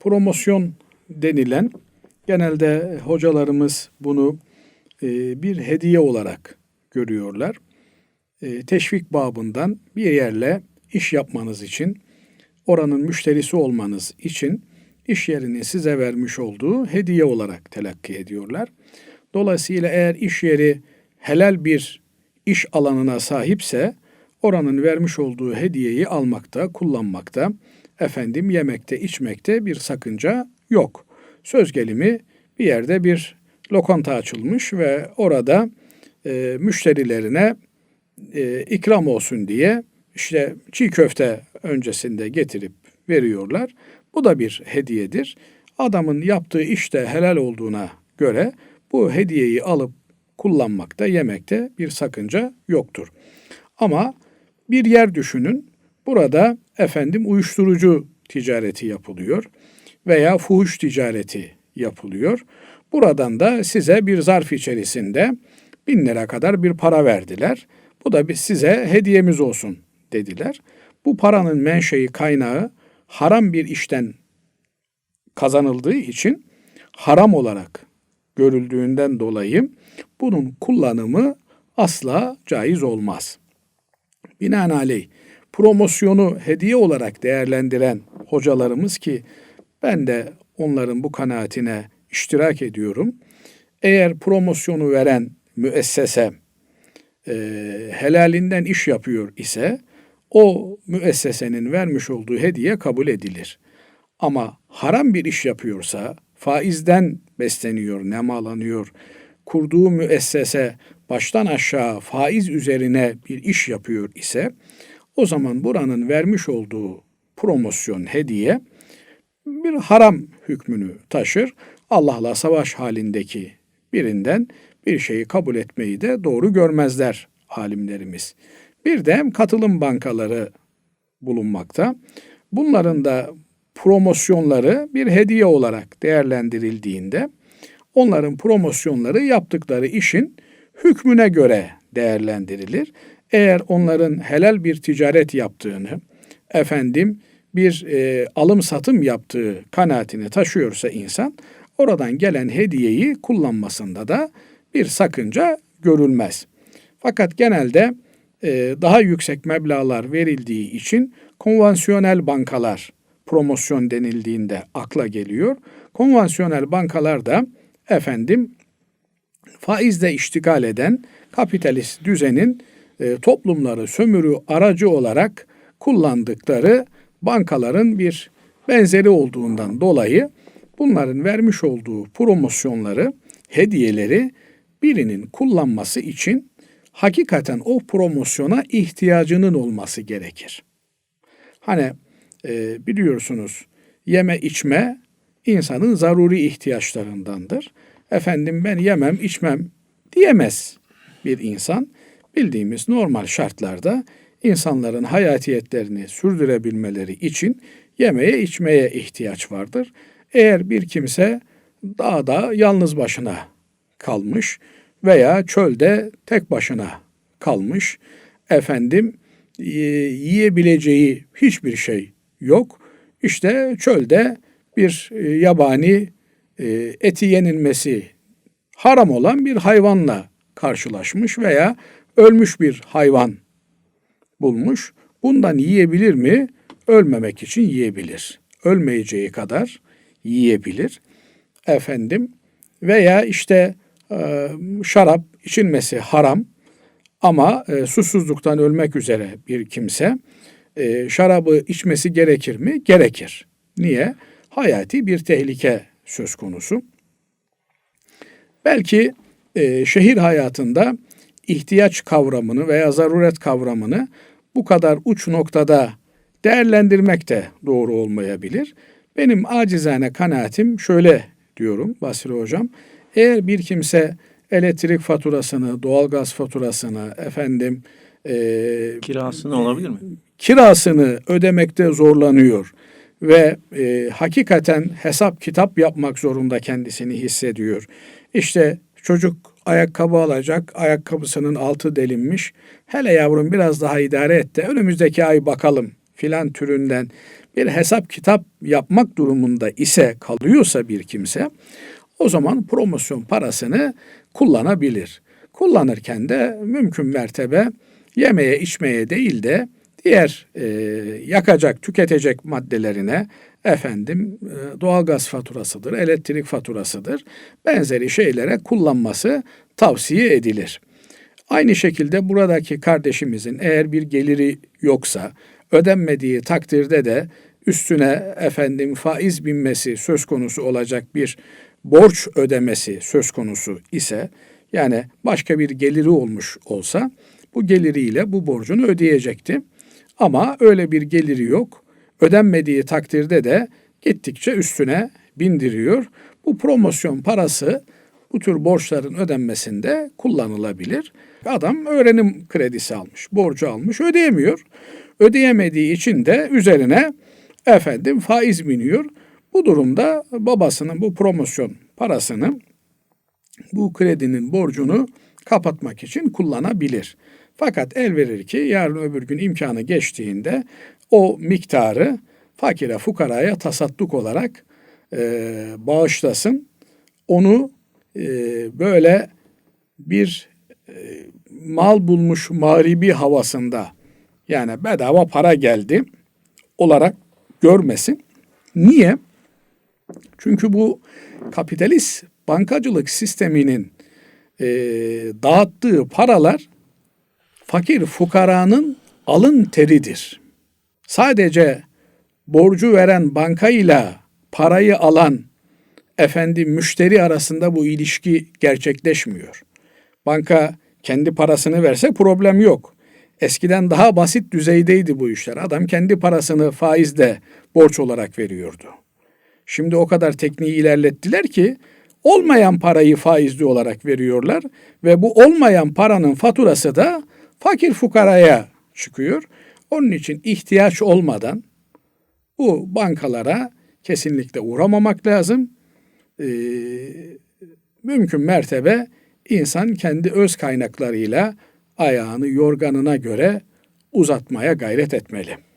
promosyon denilen genelde hocalarımız bunu e, bir hediye olarak görüyorlar. E, teşvik babından bir yerle iş yapmanız için, oranın müşterisi olmanız için iş yerinin size vermiş olduğu hediye olarak telakki ediyorlar. Dolayısıyla eğer iş yeri helal bir iş alanına sahipse oranın vermiş olduğu hediyeyi almakta, kullanmakta, efendim yemekte, içmekte bir sakınca yok. Söz gelimi bir yerde bir lokanta açılmış ve orada e, müşterilerine e, ikram olsun diye işte çiğ köfte öncesinde getirip veriyorlar. Bu da bir hediyedir. Adamın yaptığı işte helal olduğuna göre bu hediyeyi alıp kullanmakta, yemekte bir sakınca yoktur. Ama bir yer düşünün. Burada efendim uyuşturucu ticareti yapılıyor veya fuhuş ticareti yapılıyor. Buradan da size bir zarf içerisinde bin lira kadar bir para verdiler. Bu da size hediyemiz olsun dediler. Bu paranın menşei kaynağı haram bir işten kazanıldığı için haram olarak görüldüğünden dolayı bunun kullanımı asla caiz olmaz. Binaenaleyh promosyonu hediye olarak değerlendiren hocalarımız ki ben de onların bu kanaatine iştirak ediyorum. Eğer promosyonu veren müessese e, helalinden iş yapıyor ise o müessesenin vermiş olduğu hediye kabul edilir. Ama haram bir iş yapıyorsa, faizden besleniyor, nemalanıyor, kurduğu müessese baştan aşağı faiz üzerine bir iş yapıyor ise o zaman buranın vermiş olduğu promosyon hediye bir haram hükmünü taşır. Allah'la savaş halindeki birinden bir şeyi kabul etmeyi de doğru görmezler alimlerimiz. Bir de katılım bankaları bulunmakta. Bunların da promosyonları bir hediye olarak değerlendirildiğinde onların promosyonları yaptıkları işin hükmüne göre değerlendirilir. Eğer onların helal bir ticaret yaptığını, efendim bir e, alım satım yaptığı kanaatini taşıyorsa insan, oradan gelen hediyeyi kullanmasında da bir sakınca görülmez. Fakat genelde e, daha yüksek meblalar verildiği için konvansiyonel bankalar promosyon denildiğinde akla geliyor. Konvansiyonel bankalar da efendim faizle iştigal eden kapitalist düzenin e, toplumları sömürü aracı olarak kullandıkları bankaların bir benzeri olduğundan dolayı bunların vermiş olduğu promosyonları, hediyeleri birinin kullanması için hakikaten o promosyona ihtiyacının olması gerekir. Hani e, biliyorsunuz yeme içme insanın zaruri ihtiyaçlarındandır. Efendim ben yemem içmem diyemez bir insan. Bildiğimiz normal şartlarda insanların hayatiyetlerini sürdürebilmeleri için yemeye içmeye ihtiyaç vardır. Eğer bir kimse dağda yalnız başına kalmış veya çölde tek başına kalmış, efendim yiyebileceği hiçbir şey yok. İşte çölde bir e, yabani e, eti yenilmesi haram olan bir hayvanla karşılaşmış veya ölmüş bir hayvan bulmuş. Bundan yiyebilir mi? Ölmemek için yiyebilir. Ölmeyeceği kadar yiyebilir. Efendim veya işte e, şarap içilmesi haram ama e, susuzluktan ölmek üzere bir kimse e, şarabı içmesi gerekir mi? Gerekir. Niye? Hayati bir tehlike söz konusu. Belki e, şehir hayatında ihtiyaç kavramını veya zaruret kavramını bu kadar uç noktada değerlendirmek de doğru olmayabilir. Benim acizane kanaatim şöyle diyorum Basri Hocam. Eğer bir kimse elektrik faturasını, doğalgaz faturasını, efendim e, kirasını olabilir mi? Kirasını ödemekte zorlanıyor ve e, hakikaten hesap kitap yapmak zorunda kendisini hissediyor. İşte çocuk ayakkabı alacak, ayakkabısının altı delinmiş. Hele yavrum biraz daha idare et de önümüzdeki ay bakalım filan türünden bir hesap kitap yapmak durumunda ise kalıyorsa bir kimse o zaman promosyon parasını kullanabilir. Kullanırken de mümkün mertebe yemeye içmeye değil de diğer e, yakacak, tüketecek maddelerine efendim e, doğalgaz faturasıdır, elektrik faturasıdır. Benzeri şeylere kullanması tavsiye edilir. Aynı şekilde buradaki kardeşimizin eğer bir geliri yoksa ödenmediği takdirde de üstüne efendim faiz binmesi söz konusu olacak bir borç ödemesi söz konusu ise yani başka bir geliri olmuş olsa bu geliriyle bu borcunu ödeyecekti. Ama öyle bir geliri yok. Ödenmediği takdirde de gittikçe üstüne bindiriyor. Bu promosyon parası bu tür borçların ödenmesinde kullanılabilir. Adam öğrenim kredisi almış, borcu almış, ödeyemiyor. Ödeyemediği için de üzerine efendim faiz biniyor. Bu durumda babasının bu promosyon parasını bu kredinin borcunu kapatmak için kullanabilir. Fakat el verir ki yarın öbür gün imkanı geçtiğinde o miktarı fakire fukaraya tasadduk olarak e, bağışlasın. Onu e, böyle bir e, mal bulmuş mağribi havasında yani bedava para geldi olarak görmesin. Niye? Çünkü bu kapitalist bankacılık sisteminin e, dağıttığı paralar fakir fukaranın alın teridir. Sadece borcu veren bankayla parayı alan efendi müşteri arasında bu ilişki gerçekleşmiyor. Banka kendi parasını verse problem yok. Eskiden daha basit düzeydeydi bu işler. Adam kendi parasını faizde borç olarak veriyordu. Şimdi o kadar tekniği ilerlettiler ki olmayan parayı faizli olarak veriyorlar ve bu olmayan paranın faturası da fakir fukaraya çıkıyor. Onun için ihtiyaç olmadan bu bankalara kesinlikle uğramamak lazım. Ee, mümkün mertebe insan kendi öz kaynaklarıyla ayağını yorganına göre uzatmaya gayret etmeli.